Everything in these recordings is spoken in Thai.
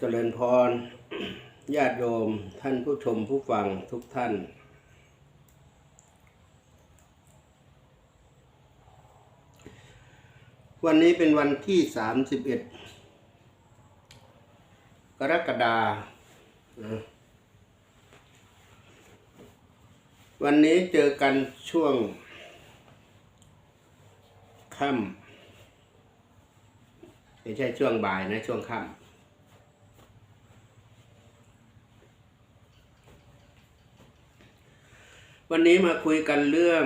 เจริญพร ญาติโยมท่านผู้ชมผู้ฟังทุกท่าน วันนี้เป็นวันที่สามสิบเอ็ดกรกฎาวันนี้เจอกันช่วงค่ำไม่ใช่ช่วงบ่ายนะ ช่วงค่ำ วันนี้มาคุยกันเรื่อง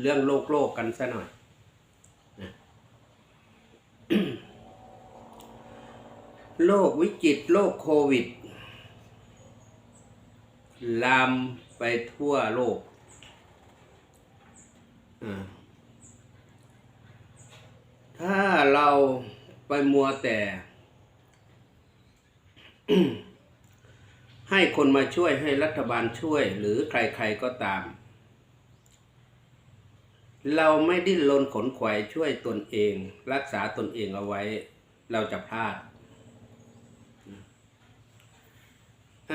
เรื่องโลกโลกกันซะหน่อยนะโลกวิกฤตโลกโควิด ลามไปทั่วโลก ถ้าเราไปมัวแต่ ให้คนมาช่วยให้รัฐบาลช่วยหรือใครๆก็ตาม เราไม่ดิ้นรนขนขวายช่วยตนเอง รักษาตนเองเอาไว้ เราจะพลาด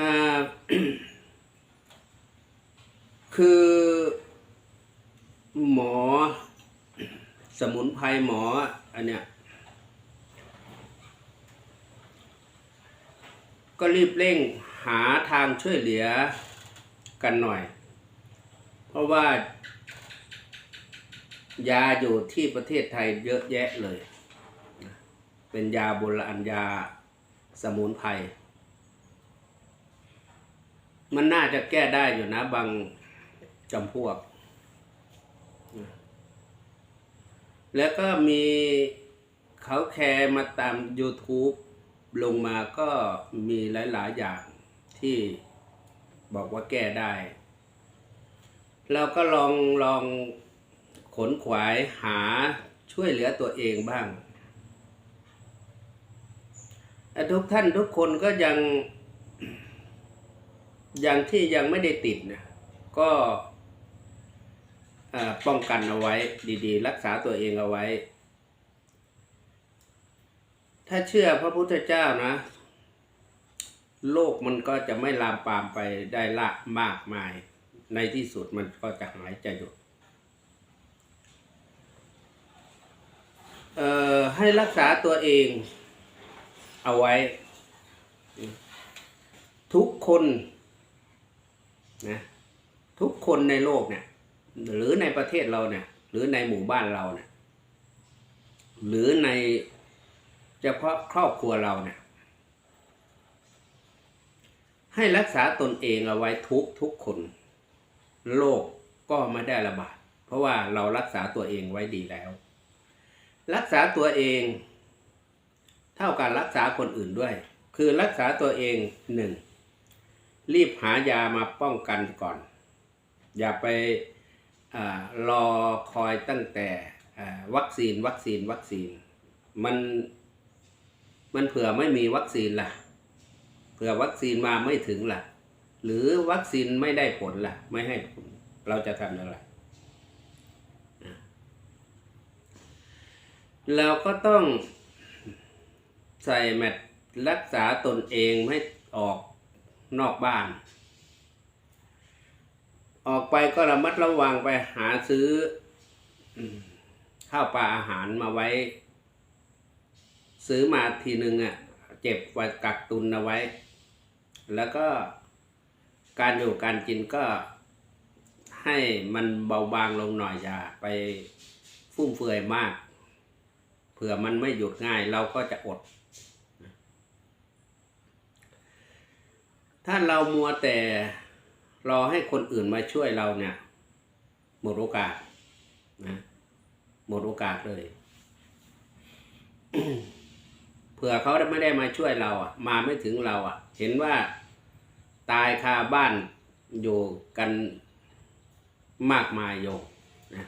าคือหมอสมุนไพรหมออันเนี้ยก็รีบเร่ง หาทางช่วยเหลือกันหน่อย เพราะว่า ยาอยู่ที่ประเทศไทยเยอะแยะเลย เป็นยาโบราณยาสมุนไพรมันน่าจะแก้ได้อยู่นะบางจำพวก แล้วก็มีเขาแคร์มาตาม YouTube ลงมาก็มีหลาย ๆ อย่าง ที่บอกว่าแก้ได้ เราก็ลองลองขนขวายหาช่วยเหลือตัวเองบ้าง ทุกท่านทุกคนก็ยังยังที่ยังไม่ได้ติดนะก็ป้องกันเอาไว้ดีๆ รักษาตัวเองเอาไว้ ถ้าเชื่อพระพุทธเจ้านะ โลกมันก็จะไม่ลามปามไปได้ละมากมาย ในที่สุดมันก็จะหายจะหยุดเอ่อให้รักษาตัวเองเอาไว้ ทุกคนนะทุกคนในโลกเนี่ย หรือในประเทศเราเนี่ย หรือในหมู่บ้านเราเนี่ย หรือในเฉพาะครอบครัวเราเนี่ย ให้รักษาตนเองเอาไว้ทุกทุกคน โรคก็ไม่ได้ระบาด เพราะว่าเรารักษาตัวเองไว้ดีแล้ว รักษาตัวเอง เท่ากับรักษาคนอื่นด้วย คือรักษาตัวเองหนึ่งรีบหายามาป้องกันก่อน อย่าไปอรอคอยตั้งแต่วัคซีนวัคซีนวัคซีนมันมันเผื่อไม่มีวัคซีนล่ะ ผื่อวัคซีนมาไม่ถึงล่ะ หรือวัคซีนไม่ได้ผลล่ะ ไม่ให้ผลเราจะทำอย่างไรเราก็ต้องใส่แมตรักษาตนเองไม่ออกนอกบ้าน ออกไปก็ระมัดระวังไปหาซื้อข้าวปลาอาหารมาไว้ ซื้อมาทีนึงอะเจ็บไว้กักตุนเอาไว้ แล้วก็การอยู่การกินก็ให้มันเบาบางลงหน่อยอย่าไปฟุ่มเฟือยมากเผื่อมันไม่หยุดง่ายเราก็จะอด ถ้าเรามัวแต่รอให้คนอื่นมาช่วยเราเนี่ย หมดโอกาสนะหมดโอกาสเลยเผื่อเขาไม่ได้มาช่วยเราอะ มาไม่ถึงเราอะ เห็นว่า ตายคาบ้านอยู่กันมากมายโยมนะ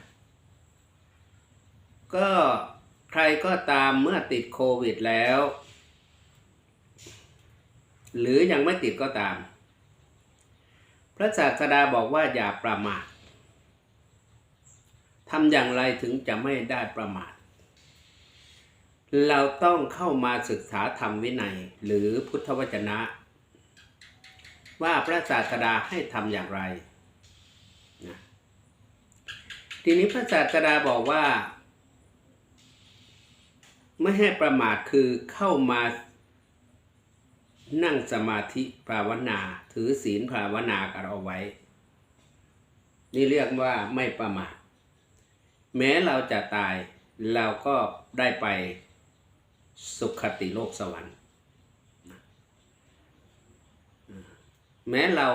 ก็ใครก็ตามเมื่อติดโควิดแล้ว หรือยังไม่ติดก็ตาม พระศาสดาบอกว่าอย่าประมาททำอย่างไรถึงจะไม่ได้ประมาท เราต้องเข้ามาศึกษาธรรมวินัยหรือพุทธวจนะ ว่าพระศาสดาให้ทำอย่างไรนะทีนี้พระศาสดาบอกว่า ไม่ให้ประมาทคือเข้ามานั่งสมาธิภาวนา ถือศีลภาวนากันเอาไว้ นี่เรียกว่าไม่ประมาท แม้เราจะตายเราก็ได้ไปสุขติโลกสวรรค์นะ แม้เรา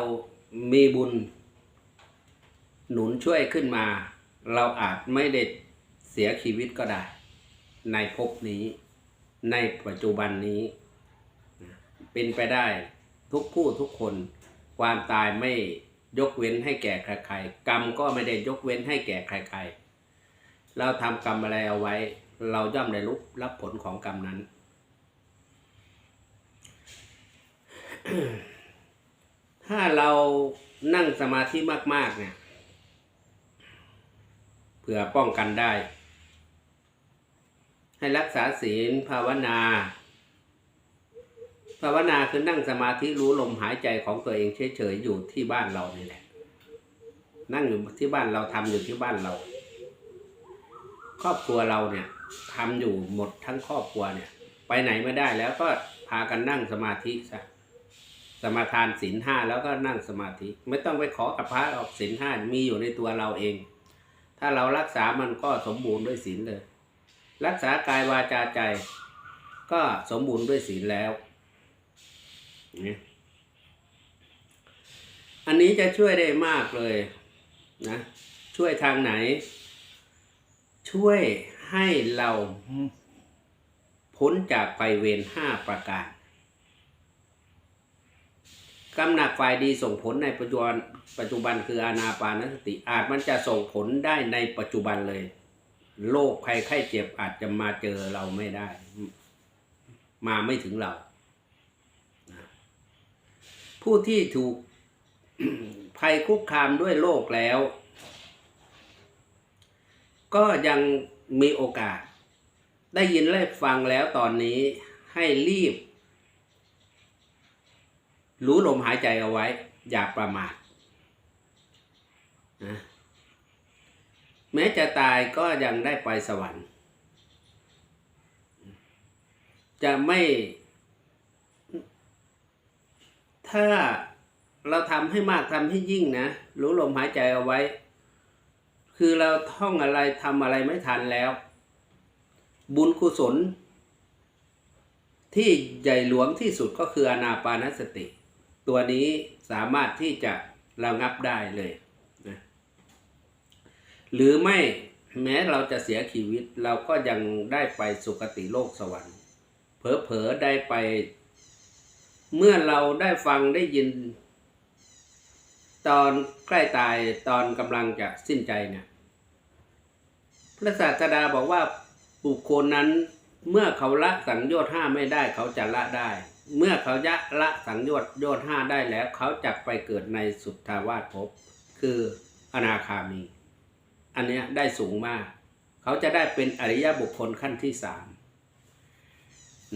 มีบุญ หนุนช่วยขึ้นมา เราอาจไม่ได้เสียชีวิตก็ได้ ในภพนี้ ในปัจจุบันนี้ เป็นไปได้ทุกผู้ทุกคน ความตายไม่ยกเว้นให้แก่ใครๆ กรรมก็ไม่ได้ยกเว้นให้แก่ใครๆ เราทำกรรมอะไรเอาไว้ เราย่อมได้รับรับผลของกรรมนั้น ถ้าเรานั่งสมาธิมาก ๆ เนี่ย เพื่อป้องกันได้ ให้รักษาศีลภาวนา ภาวนาคือนั่งสมาธิรู้ลมหายใจของตัวเองเฉยๆอยู่ที่บ้านเรานี่แหละ นั่งอยู่ที่บ้านเราทำอยู่ที่บ้านเรา ครอบครัวเราเนี่ยทำอยู่หมดทั้งครอบครัวเนี่ย ไปไหนไม่ได้แล้วก็พากันนั่งสมาธิซะ สมาทานศีลห้าแล้วก็นั่งสมาธิ ไม่ต้องไปขอกับพระออกศีลห้ามีอยู่ในตัวเราเอง ถ้าเรารักษามันก็สมบูรณ์ด้วยศีลเลย รักษากายวาจาใจ ก็สมบูรณ์ด้วยศีลแล้วนี่อันนี้จะช่วยได้มากเลยนะช่วยทางไหน ช่วยให้เราพ้นจากไฟเวรห้าประการ กำหนักฝ่ายดีส่งผลในปัจจุบันปัจจุบันคืออานาปานสติอาจมันจะส่งผลได้ในปัจจุบันเลยโรคภัยไข้เจ็บอาจจะมาเจอเราไม่ได้ มาไม่ถึงเรา ผู้ที่ถูกภัยคุกคามด้วยโรคแล้ว ก็ยังมีโอกาส ได้ยินและฟังแล้วตอนนี้ให้รีบ รู้ลมหายใจเอาไว้ อย่าประมาทนะแม้จะตายก็ยังได้ไปสวรรค์ จะไม่ ถ้าเราทำให้มากทำให้ยิ่งนะ รู้ลมหายใจเอาไว้ คือเราท่องอะไรทำอะไรไม่ทันแล้ว บุญกุศล ที่ใหญ่หลวงที่สุดก็คืออนาปานสติ ตัวนี้สามารถที่จะระงับได้เลยนะหรือไม่แม้เราจะเสียชีวิตเราก็ยังได้ไปสุคติโลกสวรรค์ เผลอๆได้ไป เมื่อเราได้ฟังได้ยิน ตอนใกล้ตายตอนกำลังจะสิ้นใจเนี่ยพระศาสดาบอกว่าบุคคลนั้นเมื่อเขาละสังโยชน์ห้าไม่ได้เขาจะละได้ เมื่อเขายะละสังโยชน์โยชน์ห้าได้แล้ว เขาจะไปเกิดในสุทธาวาสภพ คืออนาคามี อันนี้ได้สูงมาก เขาจะได้เป็นอริยบุคคลขั้นที่สาม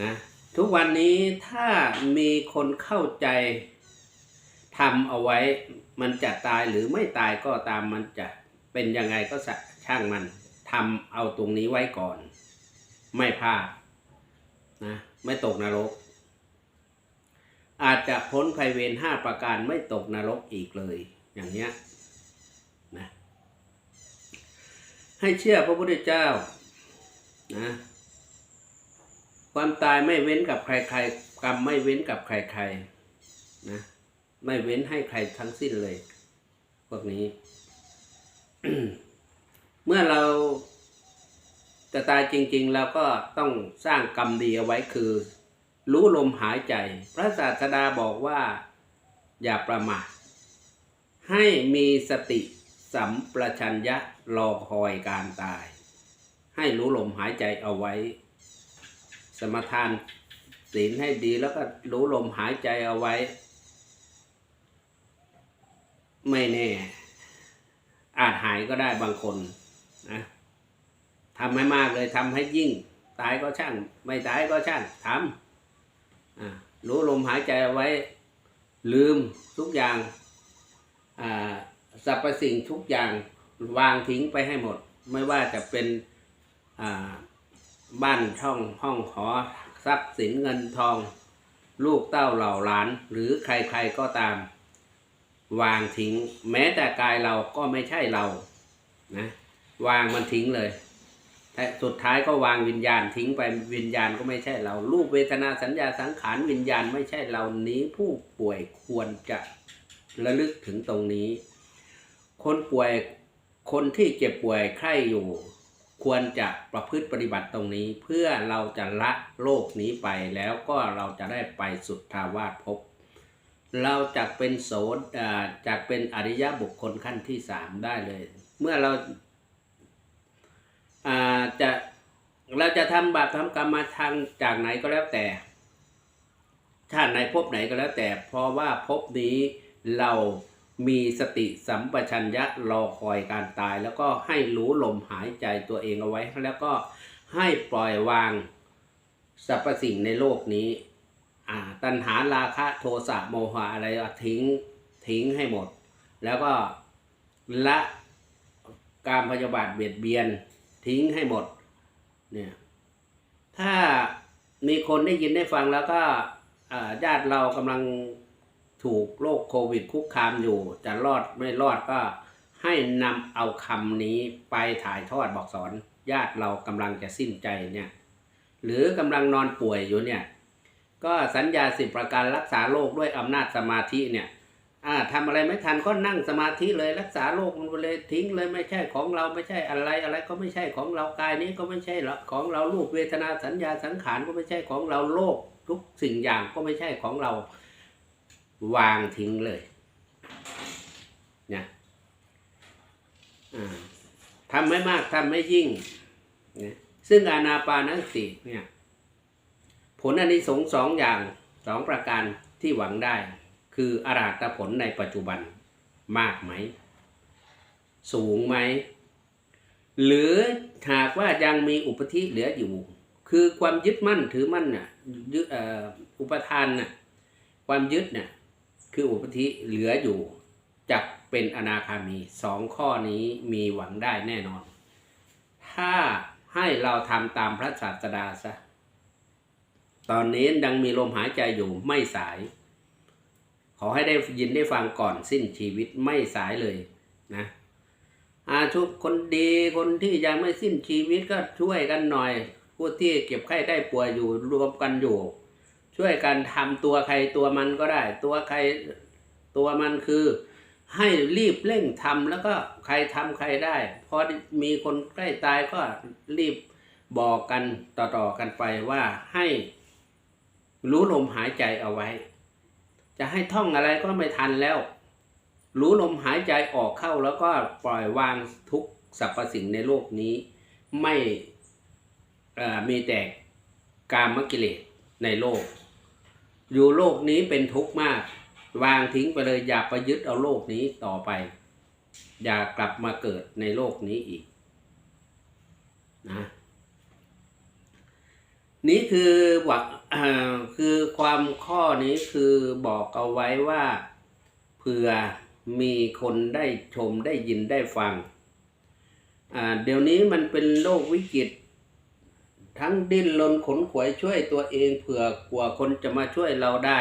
นะทุกวันนี้ถ้ามีคนเข้าใจทำเอาไว้มันจะตายหรือไม่ตายก็ตามมันจะเป็นยังไงก็ช่างมันทำเอาตรงนี้ไว้ก่อน ไม่พลาดนะไม่ตกนรก อาจจะพ้นภัยเวรห้าประการไม่ตกนรกอีกเลย อย่างเนี้ยนะให้เชื่อพระพุทธเจ้านะความตายไม่เว้นกับใครๆ กรรมไม่เว้นกับใครๆนะไม่เว้นให้ใครทั้งสิ้นเลย พวกนี้ เมื่อเราจะตายจริง ๆ เราก็ต้องสร้างกรรมดีเอาไว้คือ รู้ลมหายใจ พระศาสดาบอกว่า อย่าประมาทให้มีสติสัมปชัญญะรอคอยการตาย ให้รู้ลมหายใจเอาไว้ สมทานศีลให้ดีแล้วก็รู้ลมหายใจเอาไว้ ไม่แน่ อาจหายก็ได้บางคนนะทำให้มากเลยทำให้ยิ่ง ตายก็ช่าง ไม่ตายก็ช่างทำ รู้ลมหายใจไว้ลืมทุกอย่างสรรพสิ่งทุกอย่างวางทิ้งไปให้หมด ไม่ว่าจะเป็นบ้านช่องห้องหอทรัพย์สินเงินทอง ลูกเต้าเหล่าหลาน หรือใครๆก็ตาม วางทิ้ง แม้แต่กายเราก็ไม่ใช่เรานะวางมันทิ้งเลย แต่สุดท้ายก็วางวิญญาณทิ้งไปวิญญาณก็ไม่ใช่เรา รูปเวทนาสัญญาสังขารวิญญาณไม่ใช่เรานี้ผู้ป่วยควรจะระลึกถึงตรงนี้ คนป่วยคนที่เจ็บป่วยไข้อยู่ ควรจะประพฤติปฏิบัติตรงนี้ เพื่อเราจะละโลกนี้ไปแล้วก็เราจะได้ไปสุดทาวาสภพเราจะเป็นโสดจากเป็นอริยบุคคลขั้นที่สามได้เลย เมื่อเรา จะเราจะทำบาปทำกรรมมาทางจากไหนก็แล้วแต่ ชาติไหนภพไหนก็แล้วแต่ เพราะว่าภพนี้เรามีสติสัมปชัญญะรอคอยการตาย แล้วก็ให้รู้ลมหายใจตัวเองเอาไว้ แล้วก็ให้ปล่อยวางสรรพสิ่งในโลกนี้ตัณหาราคะโทสะโมหะอะไรทิ้งทิ้งให้หมด แล้วก็ละการพยาบาทเบียดเบียน ทิ้งให้หมดเนี่ยถ้ามีคนได้ยินได้ฟังแล้วก็ญาติเรากำลังถูกโรคโควิดคุกคามอยู่ จะรอดไม่รอดก็ให้นำเอาคำนี้ไปถ่ายทอดบอกสอน ญาติเรากำลังจะสิ้นใจเนี่ยหรือกำลังนอนป่วยอยู่เนี่ยก็สัญญาสิบประการรักษาโรคด้วยอำนาจสมาธิเนี่ย อ่าทำอะไรไม่ทันก็นั่งสมาธิเลยรักษาโรคมันเลยทิ้งเลยไม่ใช่ของเราไม่ใช่อะไรอะไรก็ไม่ใช่ของเรากายนี้ก็ไม่ใช่ของเรารูปเวทนาสัญญาสังขารก็ไม่ใช่ของเราโลกทุกสิ่งอย่างก็ไม่ใช่ของเราวางทิ้งเลยเนี่ยอ่าทำไม่มากทำไม่ยิ่งนะซึ่งอานาปานสติเนี่ยผลอันนี้สงส์สองอย่างสองประการที่หวังได้ คืออรหัตผลในปัจจุบันมากไหม สูงไหม หรือหากว่ายังมีอุปธิเหลืออยู่ คือความยึดมั่นถือมั่นน่ะยึดอุปทานน่ะความยึดน่ะคืออุปธิเหลืออยู่จะเป็นอนาคามีสองข้อนี้มีหวังได้แน่นอน ถ้าให้เราทำตามพระศาสดาซะตอนนี้ยังมีลมหายใจอยู่ไม่สาย อให้ได้ยินได้ฟังก่อนสิ้นชีวิตไม่สายเลยนะอาทุกคนดีคนที่ยังไม่สิ้นชีวิตก็ช่วยกันหน่อย ผู้ที่เก็บไข้ได้ป่วยอยู่รวมกันอยู่ ช่วยกันทำตัวใครตัวมันก็ได้ ตัวใครตัวมันคือ ให้รีบเร่งทำแล้วก็ใครทำใครได้พอมีคนใกล้ตายก็รีบบอกกันต่อๆกันไปว่าให้รู้ลมหายใจเอาไว้ จะให้ท่องอะไรก็ไม่ทันแล้ว รู้ลมหายใจออกเข้าแล้วก็ปล่อยวางทุกสรรพสิ่งในโลกนี้ ไม่มีแต่กามกิเลสในโลก อยู่โลกนี้เป็นทุกข์มาก วางทิ้งไปเลยอย่าไปยึดเอาโลกนี้ต่อไป อย่ากลับมาเกิดในโลกนี้อีกนะ นี่คือวักคือความข้อนี้คือบอกเอาไว้ว่าเผื่อมีคนได้ชมได้ยินได้ฟัง เดี๋ยวนี้มันเป็นโลกวิกฤตทั้งดิ้นรนขนขวยช่วยตัวเองเผื่อกว่าคนจะมาช่วยเราได้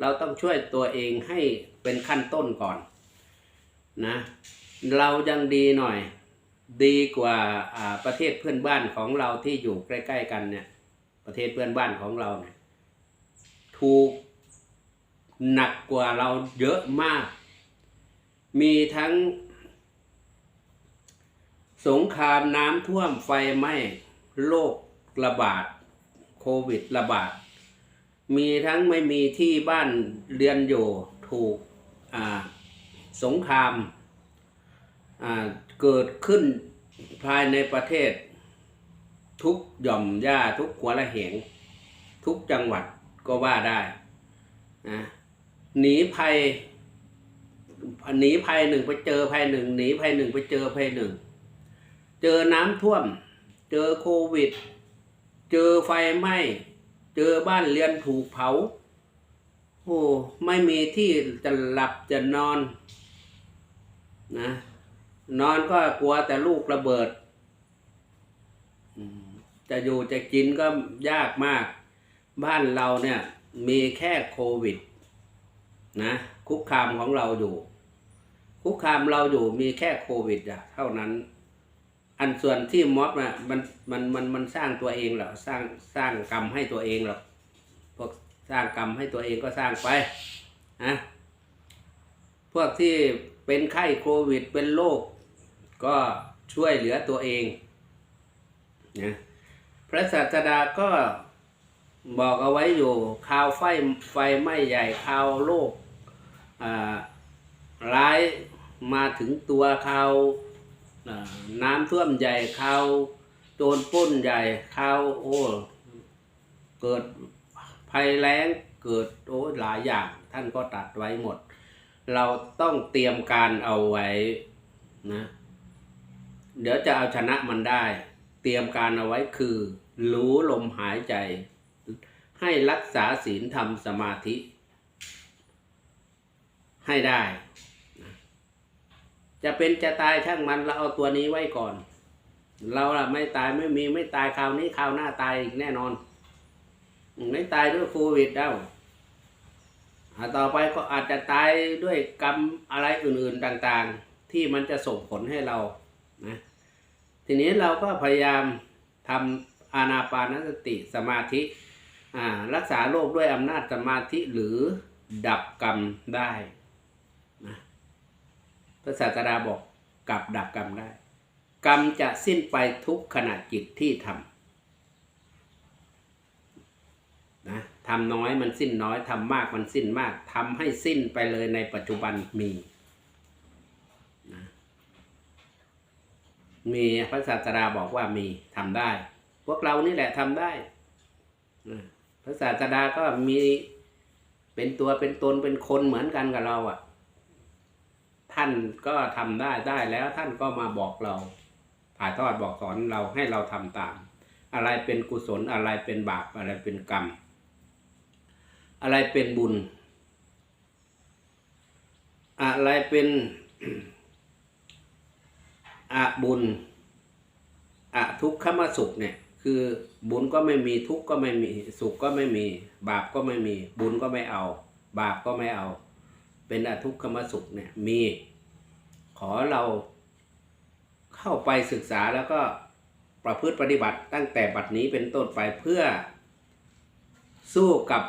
เราต้องช่วยตัวเองให้เป็นขั้นต้นก่อนนะเรายังดีหน่อย ดีกว่าอ่าประเทศเพื่อนบ้านของเราที่อยู่ใกล้ ๆ กันเนี่ย ประเทศเพื่อนบ้านของเราเนี่ยถูกหนักกว่าเราเยอะมาก มีทั้ง สงครามน้ำท่วมไฟไหม้โรคระบาดโควิดระบาด มีทั้งไม่มีที่บ้านเรือนอยู่ถูกสงครามเกิดขึ้นภายในประเทศ ทุกหย่อมหญ้าทุกหัวละเหง ทุกจังหวัดก็ว่าได้นะหนีภัยหนีภัยหนึ่งไปเจอภัยหนึ่งหนีภัยหนึ่งไปเจอภัยหนึ่ง เจอน้ำท่วม เจอโควิด เจอไฟไหม้เจอบ้านเรือนถูกเผาโอ้ไม่มีที่จะหลับจะนอนนะนอนก็กลัวแต่ลูกระเบิด จะอยู่จะกินก็ยากมาก บ้านเราเนี่ยมีแค่โควิดนะคุกคามของเราอยู่ คุกคามเราอยู่มีแค่โควิดอะเท่านั้น อันส่วนที่ม็อบน่ะมันมันมันมันสร้างตัวเองหรอสร้างสร้างกรรมให้ตัวเองหรอกพวกสร้างกรรมให้ตัวเองก็สร้างไปนะพวกที่เป็นไข้โควิดเป็นโรคก็ช่วยเหลือตัวเองนะ พระศาสดาก็บอกเอาไว้อยู่ข่าวไฟไฟไหม้ใหญ่ข่าวโลกอ่าร้ายมาถึงตัวข่าวน้ำท่วมใหญ่ข่าวโจรป้นใหญ่ข่าวโอ้เกิดภัยแล้งเกิดโอ้หลายอย่างท่านก็ตัดไว้หมด เราต้องเตรียมการเอาไว้นะ เดี๋ยวจะเอาชนะมันได้ เตรียมการเอาไว้คือ รู้ลมหายใจ ให้รักษาศีลธรรมสมาธิ ให้ได้ จะเป็นจะตายช่างมันเราเอาตัวนี้ไว้ก่อน เราละไม่ตายไม่มีไม่ตายคราวนี้คราวหน้าตายอีกแน่นอน ไม่ตายด้วยโควิดแล้วอ่าต่อไปก็อาจจะตายด้วยกรรมอะไรอื่นๆต่างๆ ที่มันจะส่งผลให้เรานะทีนี้เราก็พยายามทำ อานาปานสติสมาธิรักษาโรคด้วยอำนาจสมาธิหรือดับกรรมได้นะพระศาสดาบอกกับดับกรรมได้ กรรมจะสิ้นไปทุกขณะจิตที่ทำนะทำน้อยมันสิ้นน้อยทำมากมันสิ้นมากทำให้สิ้นไปเลยในปัจจุบันมีนะมีพระศาสดาบอกว่ามีทำได้ พวกเรานี่แหละทำได้นะพระศาสดาก็มีเป็นตัวเป็นตนเป็นคนเหมือนกันกับเราอะ่ะ ท่านก็ทำได้ได้แล้วท่านก็มาบอกเรา ถ่ายทอดบอกสอนเราให้เราทำตาม อะไรเป็นกุศลอะไรเป็นบาปอะไรเป็นกรรม อะไรเป็นบุญ อะไรเป็นอะบุญอะทุกขมสุขเนี่ย คือบุญก็ไม่มีทุกข์ก็ไม่มีสุขก็ไม่มี บาปก็ไม่มี บุญก็ไม่เอา บาปก็ไม่เอา เป็นอทุกขมสุขเนี่ยมี ขอเราเข้าไปศึกษาแล้วก็ประพฤติปฏิบัติตั้งแต่บัดนี้เป็นต้นไปเพื่อสู้กับ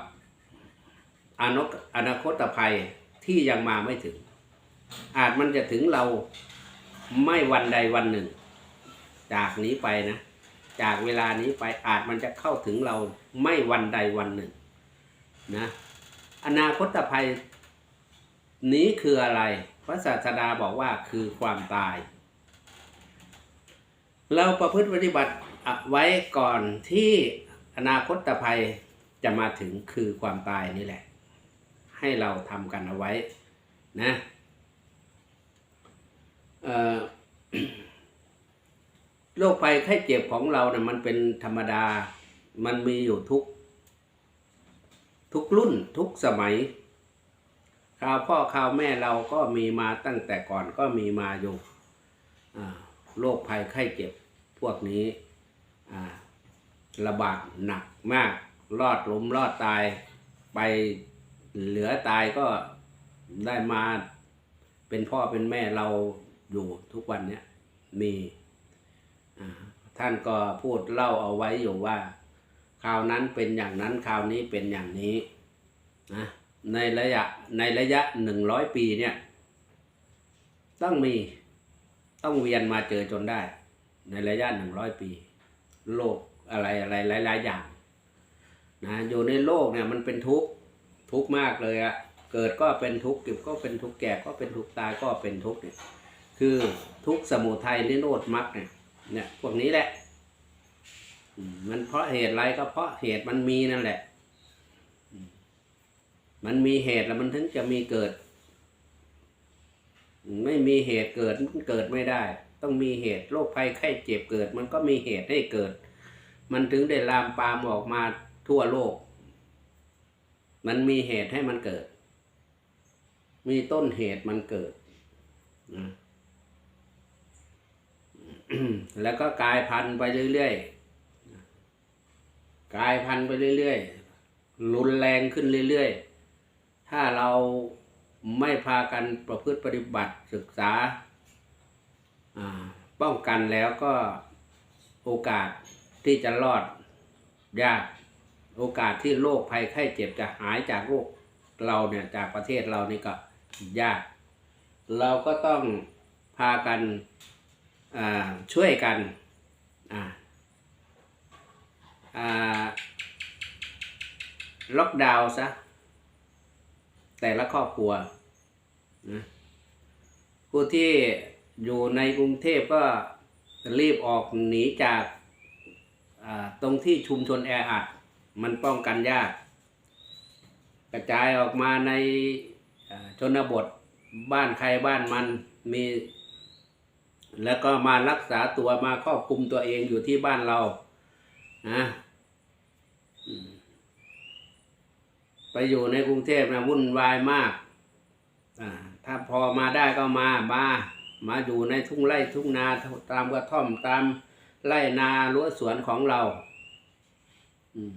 อานอนาคตภัยที่ยังมาไม่ถึง อาจมันจะถึงเราไม่วันใดวันหนึ่ง จากนี้ไปนะ จากเวลานี้ไปอาจมันจะเข้าถึงเราไม่วันใดวันหนึ่งนะอนาคตภัยนี้คืออะไร พระศาสดาบอกว่าคือความตาย เราประพฤติปฏิบัติเอาไว้ก่อนที่อนาคตภัยจะมาถึงคือความตายนี่แหละ ให้เราทำกันเอาไว้นะเอ่อ โรคภัยไข้เจ็บของเราเนะ่ยมันเป็นธรรมดา มันมีอยู่ทุก ทุกรุ่นทุกสมัยข่าวพ่อข่าวแม่เราก็มีมาตั้งแต่ก่อนก็มีมาอยู่โรคภัยไข้เจ็บพวกนี้ระบาดหนักมาก รอดล้มรอดตายไปเหลือตายก็ได้มาเป็นพ่อเป็นแม่เราอยู่ทุกวันเนี้ยมี ท่านก็พูดเล่าเอาไว้อยู่ว่าคราวนั้นเป็นอย่างนั้นคราวนี้เป็นอย่างนี้นะในระยะในระยะหนึ่งร้อยปีเนี่ย ต้องมีต้องเวียนมาเจอจนได้ ในระยะหนึ่งร้อยปี โลกอะไรอะไรหลายๆอย่างนะอยู่ในโลกเนี่ยมันเป็นทุกข์ทุกข์มากเลยอะเกิดก็เป็นทุกข์เก็บก็เป็นทุกข์แก่ก็เป็นทุกข์ตายก็เป็นทุกข์เนี่ยคือทุกข์สมุทัยนิโรธมรรคเนี่ย เนี่ยพวกนี้แหละ มันเพราะเหตุอะไรก็เพราะเหตุมันมีนั่นแหละ มันมีเหตุแล้วมันถึงจะมีเกิด ไม่มีเหตุเกิดเกิดไม่ได้ ต้องมีเหตุโรคภัยไข้เจ็บเกิด มันก็มีเหตุให้เกิด มันถึงได้ลามปามออกมาทั่วโลก มันมีเหตุให้มันเกิด มีต้นเหตุมันเกิดนะ แล้วก็กลายพันธุ์ไปเรื่อยๆ กลายพันธุ์ไปเรื่อยๆ รุนแรงขึ้นเรื่อยๆ ถ้าเราไม่พากันประพฤติปฏิบัติศึกษาป้องกันแล้วก็โอกาสที่จะรอดยากโอกาสที่โรคภัยไข้เจ็บจะหายจากโรคเราเนี่ยจากประเทศเรานี่ก็ยาก เราก็ต้องพากัน ช่วยกันล็อกดาวน์ซะแต่ละครอบครัวนะผู้ที่อยู่ในกรุงเทพก็รีบออกหนีจากตรงที่ชุมชนแออัดมันป้องกันยาก กระจายออกมาในชนบทบ้านใครบ้านมันมี แล้วก็มารักษาตัวมาครอบคุมตัวเองอยู่ที่บ้านเรานะไปอยู่ในกรุงเทพนะวุ่นวายมากอ่าถ้าพอมาได้ก็มามามาอยู่ในทุ่งไร่ทุ่งนาตามกระท่อมตามไร่นารั้วสวนของเราอืม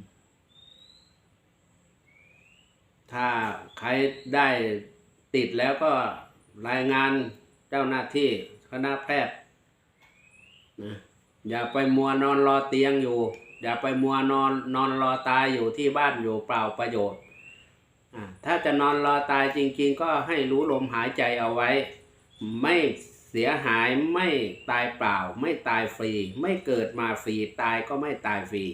ถ้าใครได้ติดแล้วก็รายงานเจ้าหน้าที่ ณะแพทย์นะอย่าไปมัวนอนรอเตียงอยู่ อย่าไปมัวนอนนอนรอตายอยู่ที่บ้านอยู่เปล่าประโยชน์ถ้าจะนอนรอตายจริงๆ ก็ให้รู้ลมหายใจเอาไว้ ไม่เสียหายไม่ตายเปล่า ไม่ตายฟรี ไม่เกิดมาฟรีตายก็ไม่ตายฟรี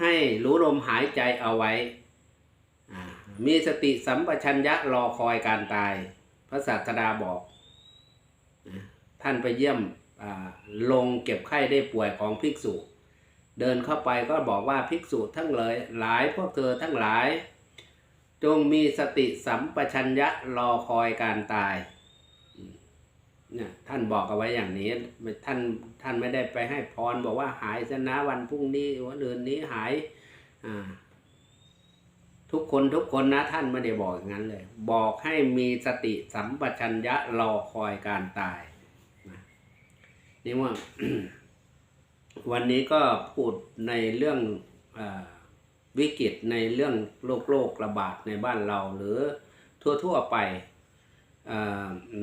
ให้รู้ลมหายใจเอาไว้ มีสติสัมปชัญญะรอคอยการตาย พระศาสดาบอก ท่านไปเยี่ยมลงเก็บไข้ได้ป่วยของภิกษุ เดินเข้าไปก็บอกว่าภิกษุทั้งหลยหลายพวกเธอทั้งหลาย จงมีสติสัมปชัญญะรอคอยการตายเนี่ยท่านบอกเอาไว้อย่างนี้ท่านท่านไม่ได้ไปให้พรบอกว่าหายซะนะวันพรุ่งนี้วันอื่นนี้หายทุกคนทุกคนนะท่านไม่ได้บอกอย่างนั้นเลย บอกให้มีสติสัมปชัญญะรอคอยการตาย นี่ว่าวันนี้ก็พูดในเรื่องอวิกฤตในเรื่องโรคโรคระบาดในบ้านเราหรือทั่วๆไป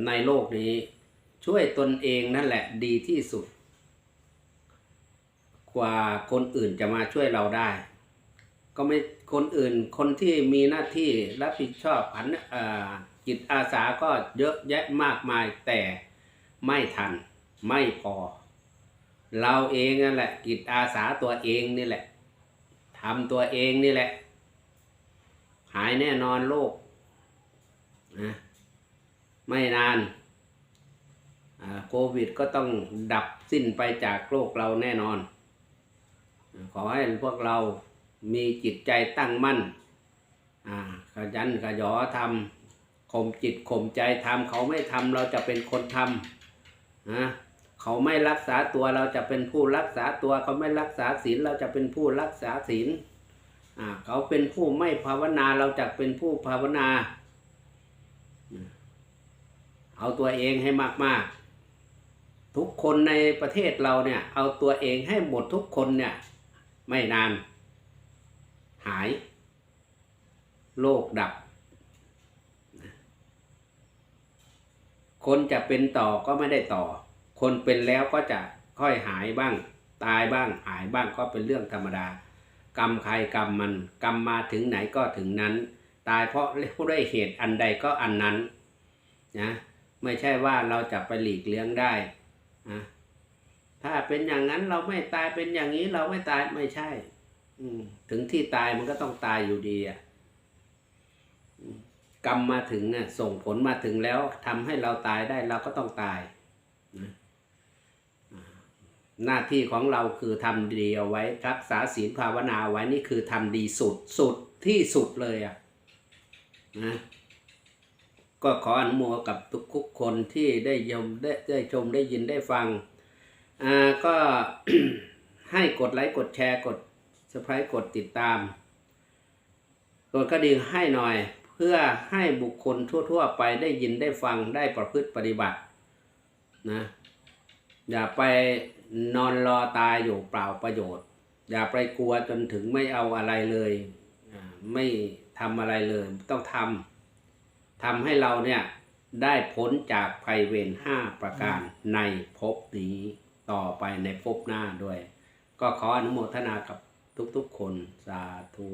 ในโลกนี้ ช่วยตนเองนั่นแหละดีที่สุด กว่าคนอื่นจะมาช่วยเราได้ ก็ไม่คนอื่นคนที่มีหน้าที่รับผิดชอบผันจิตอาสาก็เยอะแยะมากมายแต่ไม่ทัน ไม่พอ เราเองนั่นแหละจิตอาสาตัวเองนี่แหละทำตัวเองนี่แหละ หายแน่นอนโรคนะไม่นานโควิดก็ต้องดับสิ้นไปจากโลกเราแน่นอน ขอให้พวกเรามีจิตใจตั้งมั่นอ่าขยันขยอทำข่มจิตข่มใจทำเขาไม่ทำเราจะเป็นคนทำนะ เขาไม่รักษาตัวเราจะเป็นผู้รักษาตัวเขาไม่รักษาศีลเราจะเป็นผู้รักษาศีลเขาเป็นผู้ไม่ภาวนาเราจะเป็นผู้ภาวนา เอาตัวเองให้มากๆ ทุกคนในประเทศเราเนี่ยเอาตัวเองให้หมดทุกคนเนี่ยไม่นาน หายโรคดับ คนจะเป็นต่อก็ไม่ได้ต่อ คนเป็นแล้วก็จะค่อยหายบ้าง ตายบ้างหายบ้างก็เป็นเรื่องธรรมดา กรรมใครกรรมมัน กรรมมาถึงไหนก็ถึงนั้น ตายเพราะด้วยเหตุอันใดก็อันนั้นนะไม่ใช่ว่าเราจะไปหลีกเลี่ยงได้นะถ้าเป็นอย่างนั้นเราไม่ตายเป็นอย่างนี้เราไม่ตายไม่ใช่ อืถึงที่ตายมันก็ต้องตายอยู่ดีอะกรรมมาถึงน่ะส่งผลมาถึงแล้วทำให้เราตายได้เราก็ต้องตายนะ หน้าที่ของเราคือทำดีเอาไว้ รักษาศีลภาวนาไว้นี่คือทำดีสุดสุดที่สุดเลยอะนะก็ขออนุโมทกับทุกคนที่ได้ยมได้ได้ชมได้ยินได้ฟังอ่าก็ให้กดไลค์กดแชร์กดสไครต์กดติดตามกดกระดิ่งให้หน่อย เพื่อให้บุคคลทั่ว ๆ ไปได้ยินได้ฟังได้ประพฤติปฏิบัตินะอย่าไป นอนรอตายอยู่เปล่าประโยชน์ อย่าไปกลัวจนถึงไม่เอาอะไรเลยอ่าไม่ทำอะไรเลยต้องทำทำให้เราเนี่ยได้พ้นจากภัยเวรห้าประการในภพนี้ต่อไปในภพหน้าด้วย ก็ขออนุโมทนากับทุกๆคนสาธุ